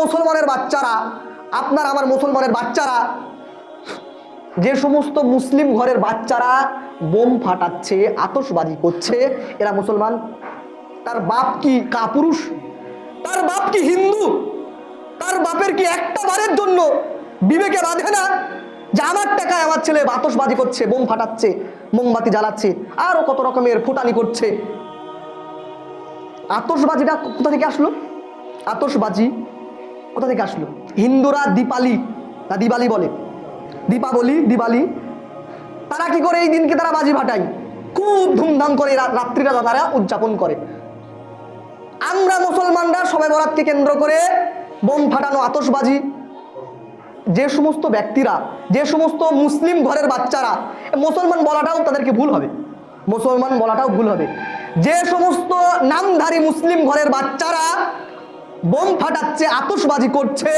মুসলমানের বাচ্চারা, আপনার আমার মুসলমানের বাচ্চারা, যে সমস্ত মুসলিম ঘরের বাচ্চারা বোম ফাটাচ্ছে আতসবাজি করছে, এরা মুসলমান? তার বাপ কি কাপুরুষ? তার বাপ কি হিন্দু? তার বাপের কি একটা বারের জন্য বিবেকে বাঁধে না? যে আমার টাকায় আমার ছেলে আতশবাজি করছে, বোম ফাটাচ্ছে, মোমবাতি জ্বালাচ্ছে, আরও কত রকমের ফুটানি করছে। আতসবাজিটা কোথা থেকে আসলো? আতশবাজি কোথা থেকে আসলো? হিন্দুরা দীপালি না দিবালি বলে। দীপাবলি দিবালি তারা কি করে এই দিনকে তারা বাজি ফাটায়? খুব ধুমধাম করে রাত্রিটা তারা উদযাপন করে। আমরা মুসলমানরা সবাই বরাতকে কেন্দ্র করে বোম ফাটানো আতসবাজি যে সমস্ত ব্যক্তিরা, যে সমস্ত মুসলিম ঘরের বাচ্চারা, মুসলমান বলাটাও তাদেরকে ভুল হবে। মুসলমান বলাটাও ভুল হবে। যে সমস্ত নামধারী মুসলিম ঘরের বাচ্চারা বোম ফাটাচ্ছে আতসবাজি করছে,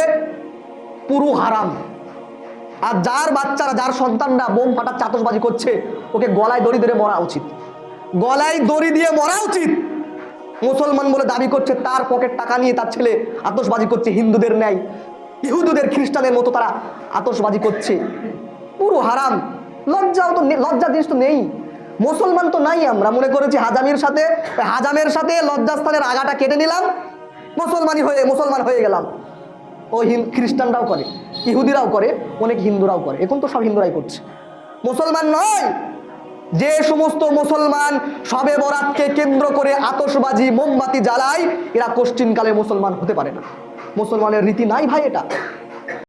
পুরো হারাম। আর যার বাচ্চারা, যার সন্তানরা বোম ফাটাচ্ছে আতসবাজি করছে, ওকে গলায় দড়ি ধরে মরা উচিত। গলায় দড়ি দিয়ে মরা উচিত। মুসলমান বলে দাবি করছে, তার পকেট টাকা নিয়ে তার ছেলে আতসবাজি করছে, হিন্দুদের ন্যায়। ইহুদুদের খ্রিস্টানের মতো তারা আতসবাজি করছে। পুরো হারাম। লজ্জাও তো লজ্জা জিনিস তো নেই। মুসলমান তো নাই আমরা। মনে করেছি হাজামির সাথে হাজামের সাথে লজ্জাস্থানের আগাটা কেটে নিলাম। মুসলমানই হয়ে, মুসলমান হয়ে গেলাম। ও খ্রিস্টানরাও করে, ইহুদিরাও করে, অনেক হিন্দুরাও করে। এখন তো সব হিন্দুরাই করছে। মুসলমান নয়! যে সমস্ত মুসলমান সবে বরাতকে কেন্দ্র করে আতসবাজি মোমবাতি জ্বালায়, এরা কোশ্চিনকালে মুসলমান হতে পারে না। মুসলমানের রীতি নাই ভাই এটা।